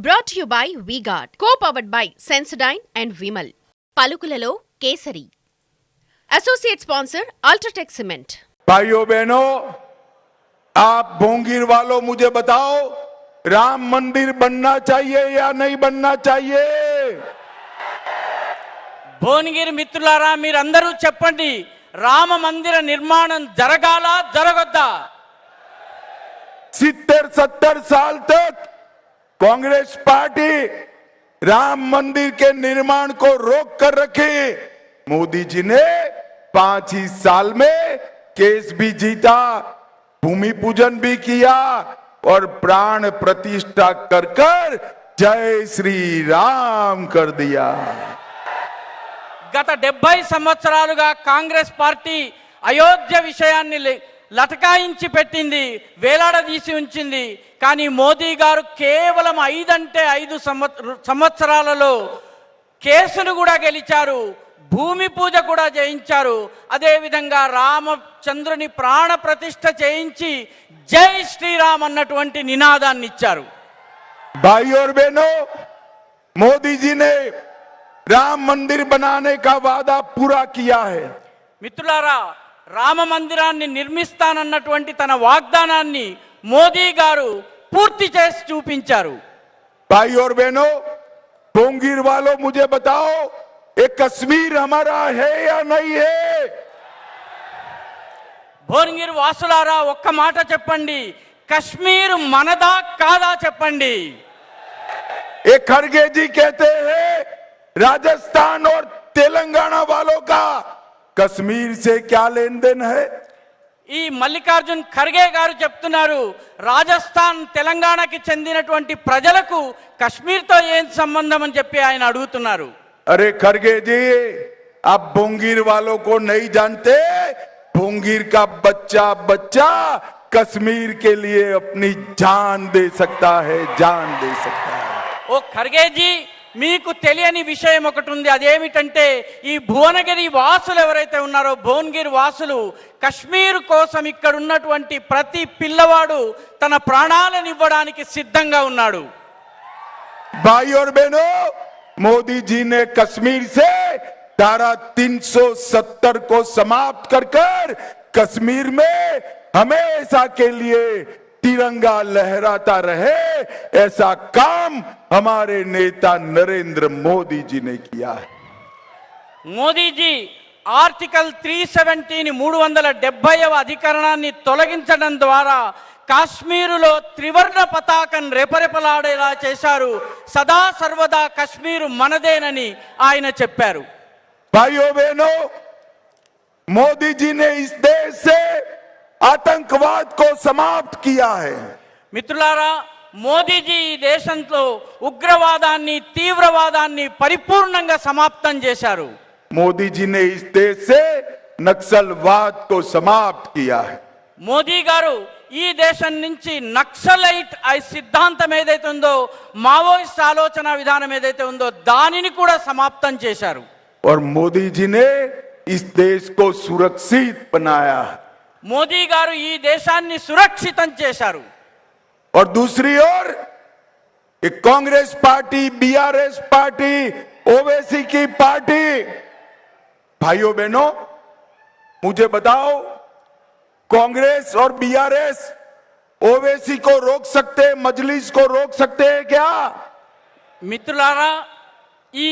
brought you by VGuard co powered by Sensodyne and Vimal పలుకులలో Kesari associate sponsor UltraTech cement भाइयों बहनों आप भोंगीर वालों मुझे बताओ राम मंदिर बनना चाहिए या नहीं बनना चाहिए భువనగిరి మిత్రులారా మీరందరూ చెప్పండి రామ మందిర నిర్మాణం జరగాల జరగొద్దా सितर सत्तर साल तक कांग्रेस पार्टी राम मंदिर के निर्माण को रोक कर रखी मोदी जी ने पांच ही साल में केस भी जीता भूमि पूजन भी किया और प्राण प्रतिष्ठा कर कर जय श्री राम कर दिया గత డెబ్బై సంవత్సరాలుగా కాంగ్రెస్ పార్టీ అయోధ్య విషయాన్ని లె- లటకాయించి పెట్టింది వేలాడదీసి ఉంచింది కానీ మోదీ గారు కేవలం ఐదంటే ఐదు సంవత్సరాలలో కేసును కూడా గెలిచారు భూమి పూజ కూడా చేయించారు. అదేవిధంగా రామచంద్రుని ప్రాణ ప్రతిష్ట చేయించి జై శ్రీరామ్ అన్నటువంటి నినాదాన్ని ఇచ్చారు. మోదీజీనే మందిర్ బనానే మిత్రులారా రామ మందిరాన్ని నిర్మిస్తానన్నటువంటి తన వాగ్దానాన్ని మోదీ గారు పూర్తి చేసి చూపించారు भाई और बहनों बोंगीर वालों मुझे बताओ ये कश्मीर हमारा है या नहीं है భువనగిరి వాసులారా ఒక్క మాట చెప్పండి కశ్మీర్ మనదా కాదా చెప్పండి ये खड़गे जी कहते हैं राजस्थान और तेलंगाना वालों का कश्मीर से क्या लेन देन है ఈ మల్లికార్జున్ ఖర్గే గారు చెప్తున్నారు రాజస్థాన్ తెలంగాణకి చెందినటువంటి ప్రజలకు కశ్మీర్తో ఏం సంబంధం అని చెప్పి ఆయన అడుగుతున్నారు अरे खड़गे जी आप बोंगीर वालों को नहीं जानते बोंगीर का बच्चा बच्चा कश्मीर के लिए अपनी जान दे सकता है जान दे सकता है ఓ ఖర్గేజీ మీకు తెలియని విషయం ఒకటి ఉంది అదేమిటంటే ఈ భువనగిరి వాసులు ఎవరైతే ఉన్నారో భువనగిరి వాసులు కశ్మీర్ కోసం ఇక్కడ ఉన్నటువంటి ప్రతి పిల్లవాడు తన ప్రాణాలను ఇవ్వడానికి సిద్ధంగా ఉన్నాడు भाई और बहनों मोदी जी ने कश्मीर से धारा 370 को समाप्त कर कर कश्मीर में हमेशा के लिए तिरंगा लहराता रहे ऐसा काम हमारे नेता नरेंद्र मोदी जी ने किया है మోదీజీ ఆర్టికల్ త్రీ సెవెంటీని మూడు వందల డెబ్బైవ అధికరణాన్ని తొలగించడం ద్వారా కాశ్మీరులో త్రివర్ణ పతాకం రెపరెపలాడేలా చేశారు సదా సర్వదా కశ్మీరు మనదేనని ఆయన చెప్పారు भाइयों बहनों मोदी जी ने इस देश से आतंकवाद को समाप्त किया है మిత్రులారా మోదీజీ ఈ దేశంలో ఉగ్రవాదాన్ని తీవ్రవాదాన్ని పరిపూర్ణంగా సమాప్తం చేశారు मोदी जी ने इस देश से नक्सलवाद को समाप्त किया है మోదీ గారు ఈ దేశం నుంచి నక్సలైట్ ఆ సిద్ధాంతం ఏదైతే ఉందో మావోయిస్ట్ ఆలోచన విధానం ఏదైతే ఉందో దానిని కూడా సమాప్తం చేశారు और मोदी जी ने इस देश को सुरक्षित बनाया है మోదీ గారు ఈ దేశాన్ని సురక్షితం చేశారు और दूसरी ओर एक Congress party BRS party Owaisi की पार्टी भाइयों बहनों मुझे बताओ कांग्रेस और बीआरएस ओवैसी को रोक सकते मजलिस को रोक सकते हैं क्या మిత్రులారా ఈ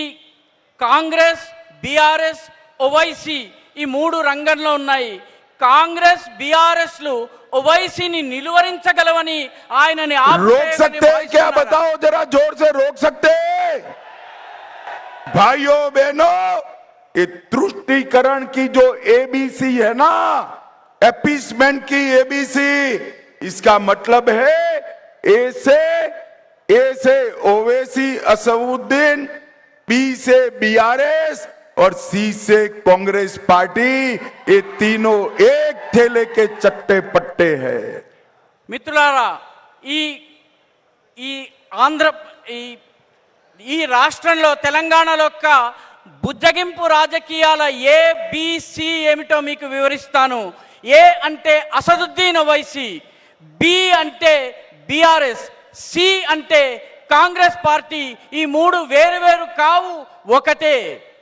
కాంగ్రెస్ బీఆర్ఎస్ ఓవైసీ ఈ మూడు రంగంలో ఉన్నాయి కాంగ్రెస్ బీఆర్ఎస్లు ఓవైసీని నిలువరించగలవని ఆయనని रोक ఆపేయగలని सकते हैं क्या భావిస్తున్నారా? बताओ जरा जोर से रोक सकते हैं भाइयों बहनों ये तुष्टिकरण की जो एबीसी है ना एपीसमेंट की एबीसी इसका मतलब है ए से ए से ओवैसी असउद्दीन बी से बीआरएस और सी से कांग्रेस पार्टी ये तीनों एक थैले के चट्टे पट्टे हैं మిత్రులారా ఈ ఈ ఆంధ్ర ఈ ఈ రాష్ట్రంలో తెలంగాణలో యొక్క బుజ్జగింపు రాజకీయాల ఏ బిసి ఏమిటో మీకు వివరిస్తాను ఏ అంటే అసదుద్దీన్ ఓవైసీ బి అంటే బీఆర్ఎస్ సి అంటే కాంగ్రెస్ పార్టీ ఈ మూడు వేరు వేరు కావు ఒకటే